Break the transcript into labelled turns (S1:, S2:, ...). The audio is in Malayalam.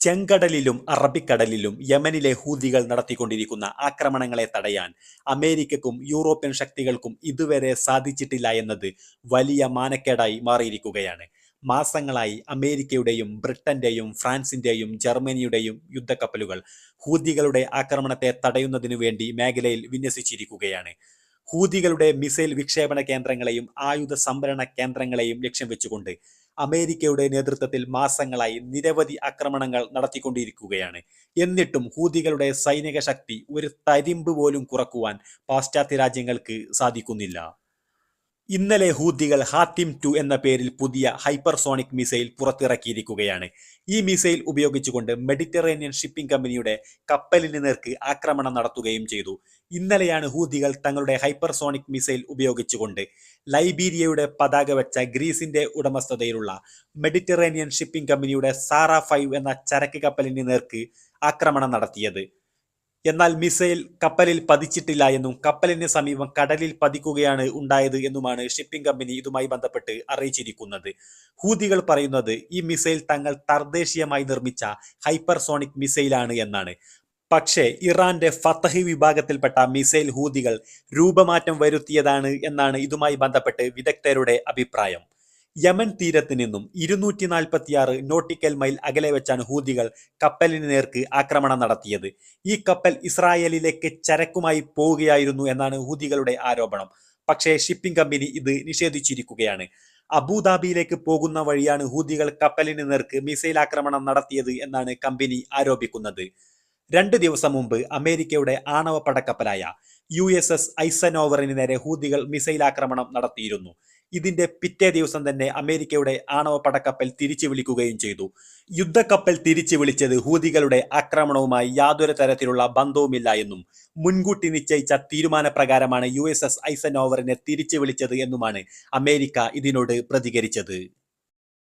S1: ചെങ്കടലിലും അറബിക്കടലിലും യമനിലെ ഹൂതികൾ നടത്തിക്കൊണ്ടിരിക്കുന്ന ആക്രമണങ്ങളെ തടയാൻ അമേരിക്കക്കും യൂറോപ്യൻ ശക്തികൾക്കും ഇതുവരെ സാധിച്ചിട്ടില്ല എന്നത് വലിയ മാനക്കേടായി മാറിയിരിക്കുകയാണ്. മാസങ്ങളായി അമേരിക്കയുടെയും ബ്രിട്ടന്റെയും ഫ്രാൻസിന്റെയും ജർമ്മനിയുടെയും യുദ്ധക്കപ്പലുകൾ ഹൂതികളുടെ ആക്രമണത്തെ തടയുന്നതിനു വേണ്ടി മേഖലയിൽ വിന്യസിച്ചിരിക്കുകയാണ്. ഹൂതികളുടെ മിസൈൽ വിക്ഷേപണ കേന്ദ്രങ്ങളെയും ആയുധ സംഭരണ കേന്ദ്രങ്ങളെയും ലക്ഷ്യം വെച്ചുകൊണ്ട് അമേരിക്കയുടെ നേതൃത്വത്തിൽ മാസങ്ങളായി നിരവധി ആക്രമണങ്ങൾ നടത്തിക്കൊണ്ടിരിക്കുകയാണ്. എന്നിട്ടും ഹൂതികളുടെ സൈനിക ശക്തി ഒരു തരിമ്പ് പോലും കുറക്കുവാൻ പാശ്ചാത്യ രാജ്യങ്ങൾക്ക് സാധിക്കുന്നില്ല. ഇന്നലെ ഹൂതികൾ ഹാത്തിം ടു എന്ന പേരിൽ പുതിയ ഹൈപ്പർസോണിക് മിസൈൽ പുറത്തിറക്കിയിരിക്കുകയാണ്. ഈ മിസൈൽ ഉപയോഗിച്ചുകൊണ്ട് മെഡിറ്ററേനിയൻ ഷിപ്പിംഗ് കമ്പനിയുടെ കപ്പലിന് നേർക്ക് ആക്രമണം നടത്തുകയും ചെയ്തു. ഇന്നലെയാണ് ഹൂതികൾ തങ്ങളുടെ ഹൈപ്പർസോണിക് മിസൈൽ ഉപയോഗിച്ചുകൊണ്ട് ലൈബീരിയയുടെ പതാക വെച്ച ഗ്രീസിന്റെ ഉടമസ്ഥതയിലുള്ള മെഡിറ്ററേനിയൻ ഷിപ്പിംഗ് കമ്പനിയുടെ സാറ ഫൈവ് എന്ന ചരക്ക് കപ്പലിന് നേർക്ക് ആക്രമണം നടത്തിയത്. എന്നാൽ മിസൈൽ കപ്പലിൽ പതിച്ചിട്ടില്ല എന്നും കപ്പലിന് സമീപം കടലിൽ പതിക്കുകയാണ് ഉണ്ടായത് എന്നുമാണ് ഷിപ്പിംഗ് കമ്പനി ഇതുമായി ബന്ധപ്പെട്ട് അറിയിച്ചിരിക്കുന്നത്. ഹൂതികൾ പറയുന്നത് ഈ മിസൈൽ തങ്ങൾ തർദ്ദേശീയമായി നിർമ്മിച്ച ഹൈപ്പർസോണിക് മിസൈലാണ് എന്നാണ്. പക്ഷേ ഇറാന്റെ ഫത്തഹ് വിഭാഗത്തിൽപ്പെട്ട മിസൈൽ ഹൂതികൾ രൂപമാറ്റം വരുത്തിയതാണ് എന്നാണ് ഇതുമായി ബന്ധപ്പെട്ട് വിദഗ്ധരുടെ അഭിപ്രായം. യമൻ തീരത്ത് നിന്നും ഇരുന്നൂറ്റി നാൽപ്പത്തിയാറ് നോട്ടിക്കൽ മൈൽ അകലെ വെച്ചാണ് ഹൂതികൾ കപ്പലിന് നേർക്ക് ആക്രമണം നടത്തിയത്. ഈ കപ്പൽ ഇസ്രായേലിലേക്ക് ചരക്കുമായി പോവുകയായിരുന്നു എന്നാണ് ഹൂതികളുടെ ആരോപണം. പക്ഷേ ഷിപ്പിംഗ് കമ്പനി ഇത് നിഷേധിച്ചിരിക്കുകയാണ്. അബുദാബിയിലേക്ക് പോകുന്ന വഴിയാണ് ഹൂതികൾ കപ്പലിന് നേർക്ക് മിസൈൽ ആക്രമണം നടത്തിയത് എന്നാണ് കമ്പനി ആരോപിക്കുന്നത്. രണ്ട് ദിവസം മുമ്പ് അമേരിക്കയുടെ ആണവ പടക്കപ്പലായ യു എസ് എസ് ഐസനോവറിന് നേരെ ഹൂതികൾ മിസൈൽ ആക്രമണം നടത്തിയിരുന്നു. ഇതിന്റെ പിറ്റേ ദിവസം തന്നെ അമേരിക്കയുടെ ആണവ പടക്കപ്പൽ തിരിച്ചു വിളിക്കുകയും ചെയ്തു. യുദ്ധക്കപ്പൽ തിരിച്ചു വിളിച്ചത് ഹൂതികളുടെ ആക്രമണവുമായി യാതൊരു തരത്തിലുള്ള ബന്ധവുമില്ല എന്നും മുൻകൂട്ടി നിശ്ചയിച്ച തീരുമാനപ്രകാരമാണ് യു എസ് എസ് ഐസനോവറിനെ തിരിച്ചു വിളിച്ചത് എന്നുമാണ് അമേരിക്ക ഇതിനോട് പ്രതികരിച്ചത്.